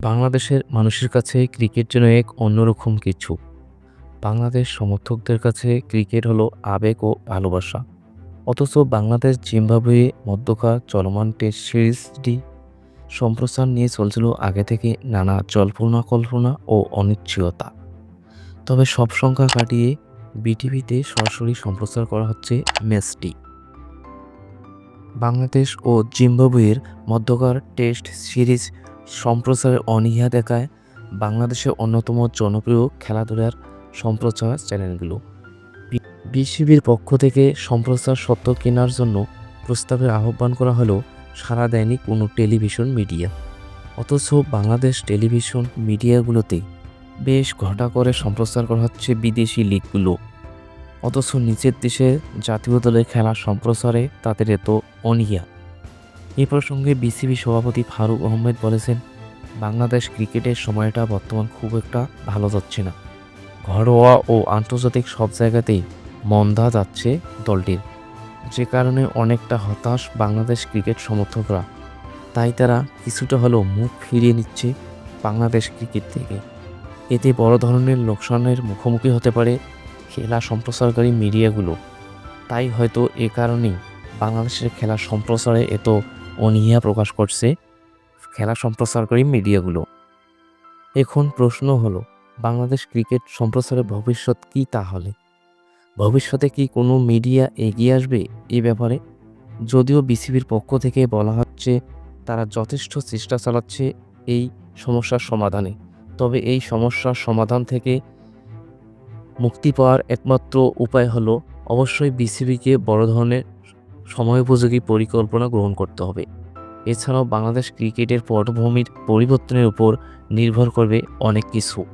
বাংলাদেশের মানুষের কাছে ক্রিকেট যেন এক অন্যরকম কিছু। বাংলাদেশ সমর্থকদের কাছে ক্রিকেট হলো আবেগ ও ভালোবাসা। অথচ বাংলাদেশ জিম্বাবুয়ে মধ্যকার চলমান টেস্ট সিরিজটি সম্প্রচার নিয়ে চলছিল আগে থেকে নানা জল্পনা কল্পনা ও অনিশ্চয়তা তবে সব সংখ্যা কাটিয়ে বিটিভিতে সরাসরি সম্প্রচার করা হচ্ছে ম্যাচটি বাংলাদেশ ও জিম্বাবুয়ের মধ্যকার টেস্ট সিরিজ সম্প্রচারের অনীহা দেখায় বাংলাদেশের অন্যতম জনপ্রিয় খেলাধুলার সম্প্রচার চ্যানেলগুলো। বিসিবির পক্ষ থেকে সম্প্রচার সত্ত্ব কেনার জন্য প্রস্তাবের আহ্বান করা হলেও সারা দেয়নি কোনো টেলিভিশন মিডিয়া। অথচ বাংলাদেশ টেলিভিশন মিডিয়াগুলোতে বেশ ঘটা করে সম্প্রচার করা হচ্ছে বিদেশি লিগগুলো। অথচ নিচের দেশে জাতীয় দলের খেলা সম্প্রচারে তাদের এত অনীহা। এ প্রসঙ্গে বিসিবি সভাপতি ফারুক আহমেদ বলেছেন, বাংলাদেশ ক্রিকেটের সময়টা বর্তমান খুব একটা ভালো যাচ্ছে না। ঘরোয়া ও আন্তর্জাতিক সব জায়গাতেই মন্দা যাচ্ছে দলটির। যে কারণে অনেকটা হতাশ বাংলাদেশ ক্রিকেট সমর্থকরা। তাই তারা কিছুটা হলেও মুখ ফিরিয়ে নিচ্ছে বাংলাদেশ ক্রিকেট থেকে। এতে বড় ধরনের লোকসানের মুখোমুখি হতে পারে খেলা সম্প্রচারকারী মিডিয়াগুলো। তাই হয়তো এ কারণেই বাংলাদেশের খেলা সম্প্রচারে এত অনীহা প্রকাশ করছে খেলা সম্প্রচারকারী মিডিয়াগুলো। এখন প্রশ্ন হলো, বাংলাদেশ ক্রিকেট সম্প্রচারের ভবিষ্যৎ কী তাহলে? ভবিষ্যতে কি কোনো মিডিয়া এগিয়ে আসবে এ ব্যাপারে? যদিও বিসিবির পক্ষ থেকে বলা হচ্ছে, তারা যথেষ্ট চেষ্টা চালাচ্ছে এই সমস্যার সমাধানে। তবে এই সমস্যার সমাধান থেকে মুক্তি পাওয়ার একমাত্র উপায় হলো, অবশ্যই বিসিবিকে বড় ধরনের সময়োপযোগী পরিকল্পনা গ্রহণ করতে হবে। এছাড়াও বাংলাদেশ ক্রিকেটের পটভূমির পরিবর্তনের উপর নির্ভর করবে অনেক কিছু।